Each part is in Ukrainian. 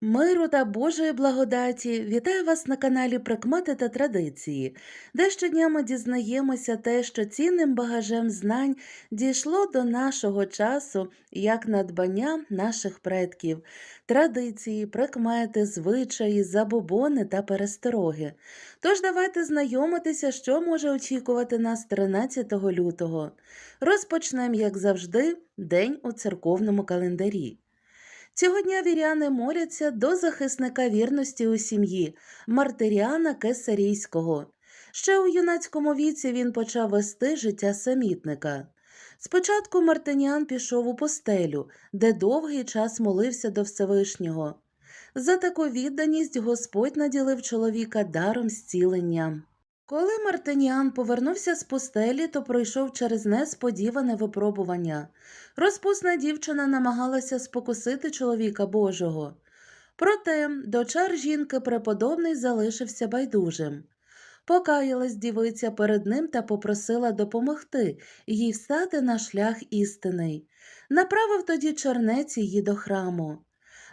Миру та Божої благодаті вітаю вас на каналі Прикмети та Традиції, де щодня ми дізнаємося те, що цінним багажем знань дійшло до нашого часу як надбання наших предків, традиції, прикмети, звичаї, забобони та перестороги. Тож давайте знайомитися, що може очікувати нас 13 лютого. Розпочнемо, як завжди, день у церковному календарі. Цього дня віряни моляться до захисника вірності у сім'ї Мартиріана Кесарійського. Ще у юнацькому віці він почав вести життя самітника. Спочатку Мартиніан пішов у постелю, де довгий час молився до Всевишнього. За таку відданість Господь наділив чоловіка даром зцілення. Коли Мартиніан повернувся з постелі, то пройшов через несподіване випробування. Розпусна дівчина намагалася спокусити чоловіка Божого. Проте до чар жінки преподобний залишився байдужим. Покаялась дівиця перед ним та попросила допомогти їй встати на шлях істинний. Направив тоді чернець її до храму.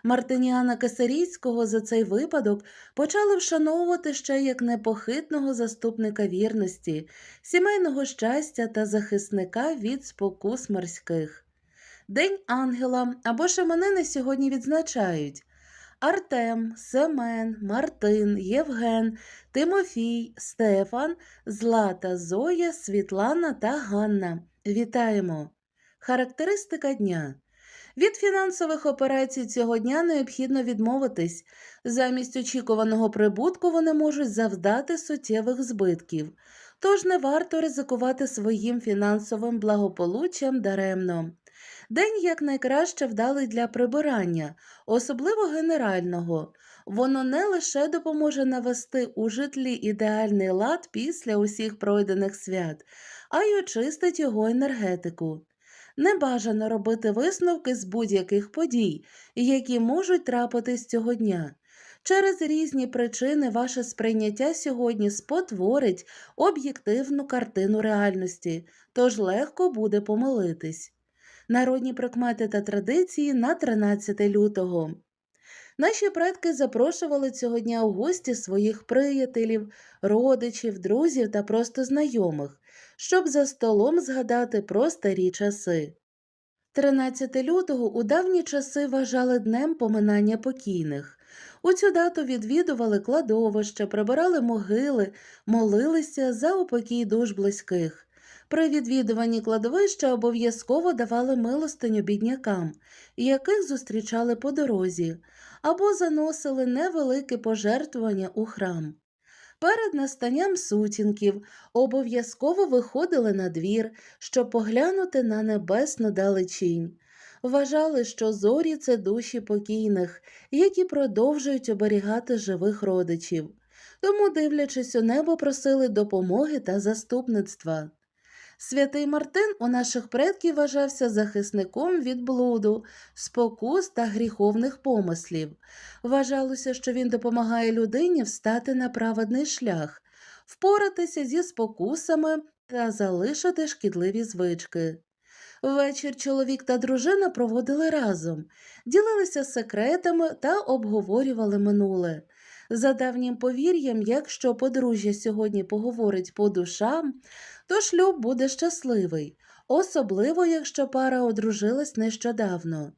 Мартиніана Кесарійського за цей випадок почали вшановувати ще як непохитного заступника вірності, сімейного щастя та захисника від спокус морських. День ангела або ж іменини сьогодні відзначають Артем, Семен, Мартин, Євген, Тимофій, Стефан, Злата, Зоя, Світлана та Ганна. Вітаємо! Характеристика дня. Від фінансових операцій цього дня необхідно відмовитись. Замість очікуваного прибутку вони можуть завдати суттєвих збитків, тож не варто ризикувати своїм фінансовим благополуччям даремно. День якнайкраще вдалий для прибирання, особливо генерального. Воно не лише допоможе навести у житлі ідеальний лад після усіх пройдених свят, а й очистить його енергетику. Не бажано робити висновки з будь-яких подій, які можуть трапитись цього дня. Через різні причини ваше сприйняття сьогодні спотворить об'єктивну картину реальності, тож легко буде помилитись. Народні прикмети та традиції на 13 лютого. Наші предки запрошували цього дня у гості своїх приятелів, родичів, друзів та просто знайомих, щоб за столом згадати про старі часи. 13 лютого у давні часи вважали днем поминання покійних. У цю дату відвідували кладовища, прибирали могили, молилися за упокій душ близьких. При відвідуванні кладовища обов'язково давали милостиню біднякам, яких зустрічали по дорозі, або заносили невелике пожертвування у храм. Перед настанням сутінків обов'язково виходили на двір, щоб поглянути на небесну далечінь. Вважали, що зорі це душі покійних, які продовжують оберігати живих родичів. Тому, дивлячись у небо, просили допомоги та заступництва. Святий Мартин у наших предків вважався захисником від блуду, спокус та гріховних помислів. Вважалося, що він допомагає людині встати на праведний шлях, впоратися зі спокусами та залишити шкідливі звички. Ввечір чоловік та дружина проводили разом, ділилися секретами та обговорювали минуле. За давнім повір'ям, якщо подружжя сьогодні поговорить по душам, то шлюб буде щасливий, особливо якщо пара одружилась нещодавно.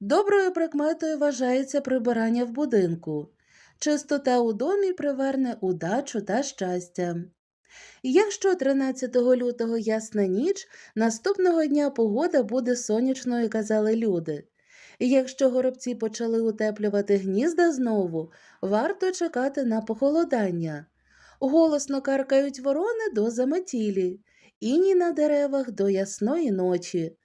Доброю прикметою вважається прибирання в будинку. Чистота у домі приверне удачу та щастя. Якщо 13 лютого ясна ніч, наступного дня погода буде сонячною, казали люди. Якщо горобці почали утеплювати гнізда знову, варто чекати на похолодання. Голосно каркають ворони до заметілі, іні на деревах до ясної ночі.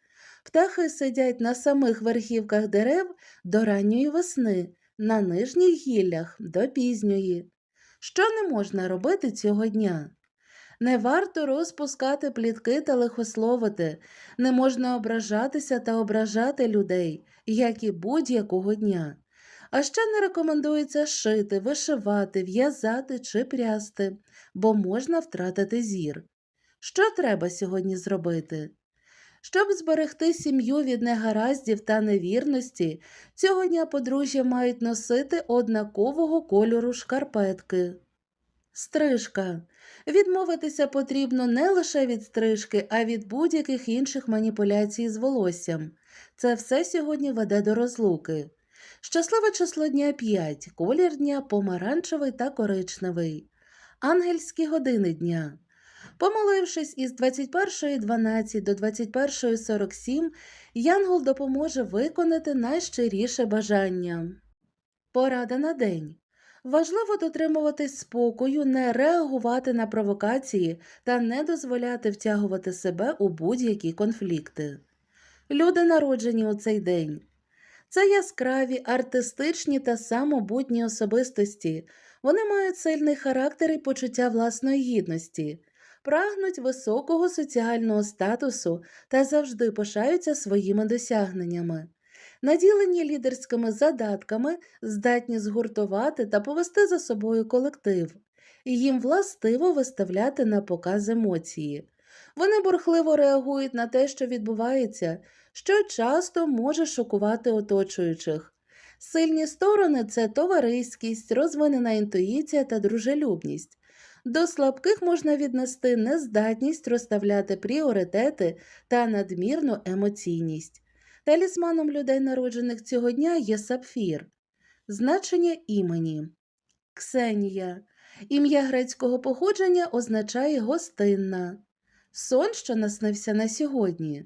Птахи сидять на самих верхівках дерев до ранньої весни, на нижніх гіллях до пізньої. Що не можна робити цього дня? Не варто розпускати плітки та лихословити, не можна ображатися та ображати людей, як і будь-якого дня. А ще не рекомендується шити, вишивати, в'язати чи прясти, бо можна втратити зір. Що треба сьогодні зробити? Щоб зберегти сім'ю від негараздів та невірності, цього дня подружжя мають носити однакового кольору шкарпетки. Стрижка. Відмовитися потрібно не лише від стрижки, а від будь-яких інших маніпуляцій з волоссям. Це все сьогодні веде до розлуки. Щасливе число дня 5, колір дня помаранчевий та коричневий. Ангельські години дня. Помолившись із 21.12 до 21.47, Янгол допоможе виконати найщиріше бажання. Порада на день. Важливо дотримуватись спокою, не реагувати на провокації та не дозволяти втягувати себе у будь-які конфлікти. Люди народжені у цей день. Це яскраві, артистичні та самобутні особистості. Вони мають сильний характер і почуття власної гідності, прагнуть високого соціального статусу та завжди пишаються своїми досягненнями. Наділені лідерськими задатками, здатні згуртувати та повести за собою колектив. Їм властиво виставляти на показ емоції. Вони бурхливо реагують на те, що відбувається, що часто може шокувати оточуючих. Сильні сторони це товариськість, розвинена інтуїція та дружелюбність. До слабких можна віднести нездатність розставляти пріоритети та надмірну емоційність. Талісманом людей, народжених цього дня, є сапфір. Значення імені Ксенія. Ім'я грецького походження означає гостинна. Сон, що наснився на сьогодні.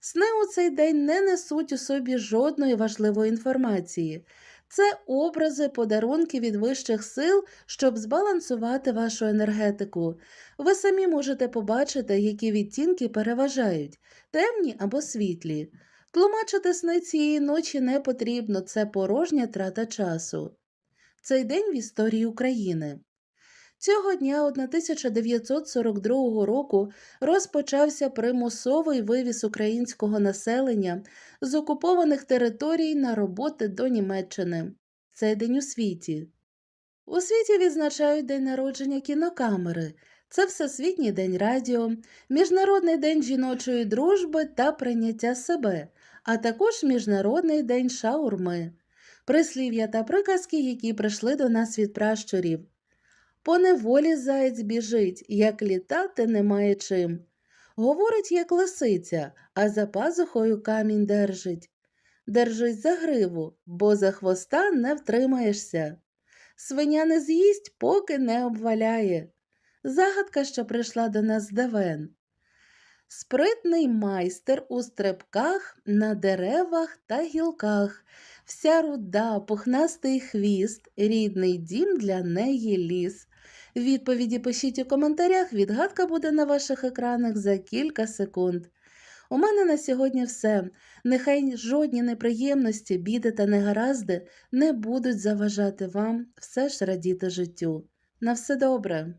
Сни у цей день не несуть у собі жодної важливої інформації. Це образи, подарунки від вищих сил, щоб збалансувати вашу енергетику. Ви самі можете побачити, які відтінки переважають темні або світлі. Тлумачити сни цієї ночі не потрібно, це порожня трата часу. Цей день в історії України. Цього дня 1942 року розпочався примусовий вивіз українського населення з окупованих територій на роботи до Німеччини. Цей день у світі. У світі відзначають День народження кінокамери. Це Всесвітній день радіо, Міжнародний день жіночої дружби та прийняття себе, а також Міжнародний день шаурми, прислів'я та приказки, які прийшли до нас від пращурів. По неволі заєць біжить, як літати немає чим. Говорить, як лисиця, а за пазухою камінь держить. Держись за гриву, бо за хвоста не втримаєшся. Свиня не з'їсть, поки не обваляє. Загадка, що прийшла до нас з Девен. Спритний майстер у стрибках на деревах та гілках, вся руда, пухнастий хвіст, рідний дім для неї ліс. Відповіді пишіть у коментарях, відгадка буде на ваших екранах за кілька секунд. У мене на сьогодні все. Нехай жодні неприємності, біди та негаразди не будуть заважати вам все ж радіти життю. На все добре!